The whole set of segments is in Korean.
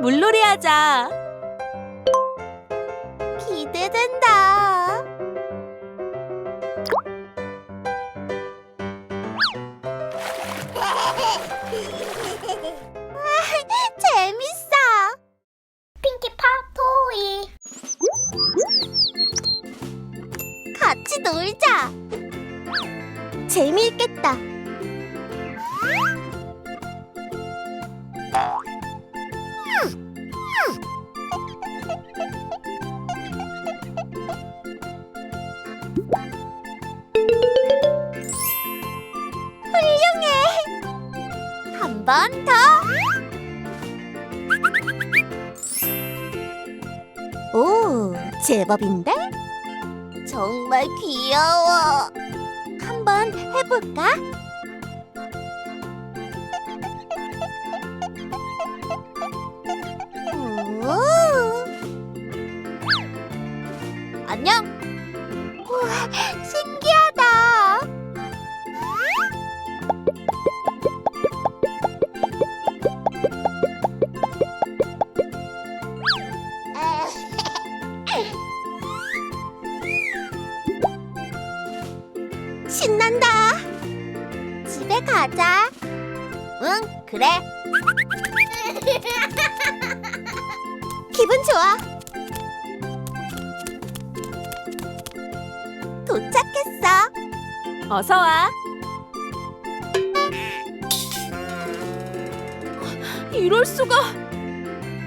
물놀이 하자. 기대된다. 재밌어. 핑키팝 토이. 같이 놀자. 재미있겠다. 훌륭해. 한 번 더. 오, 제법인데? 정말 귀여워. 한번 해볼까? 오. 안녕. 신난다. 집에 가자. 응, 그래. 기분 좋아. 도착했어. 어서 와. 이럴 수가.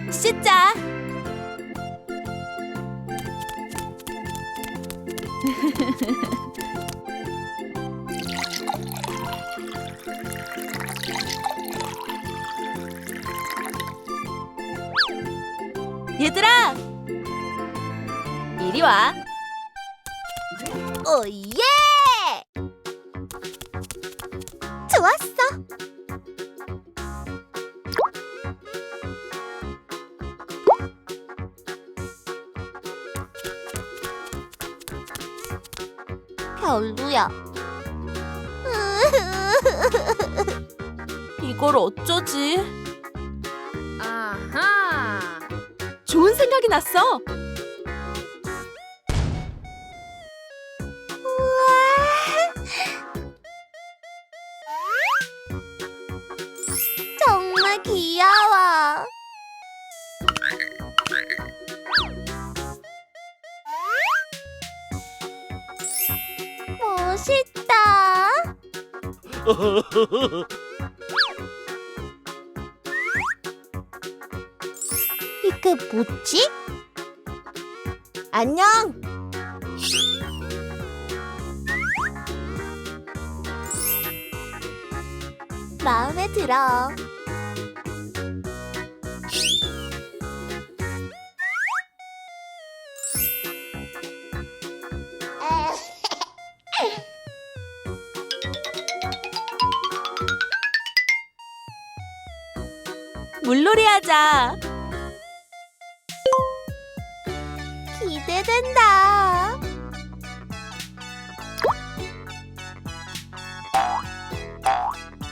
씻자. 얘들아, 이리 와. 오예! 좋았어. 별로야. 이걸 어쩌지? 좋은 생각이 났어. 정말 귀여워. 멋있다. 이게 뭐지? 안녕. 마음에 들어. 물놀이 하자. 기대된다.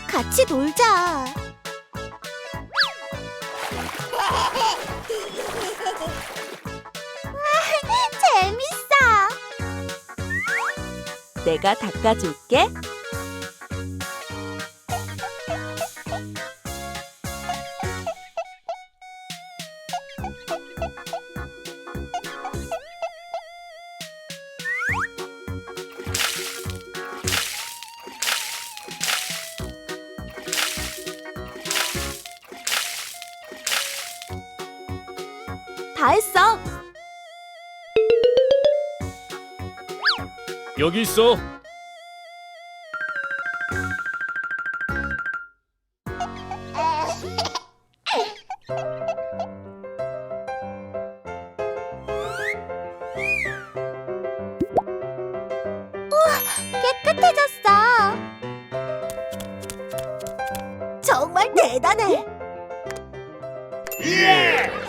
같이 놀자. 와, 재밌어. 내가 닦아줄게. 다 했어. 여기 있어. 깨끗해졌어. 정말 대단해. 예!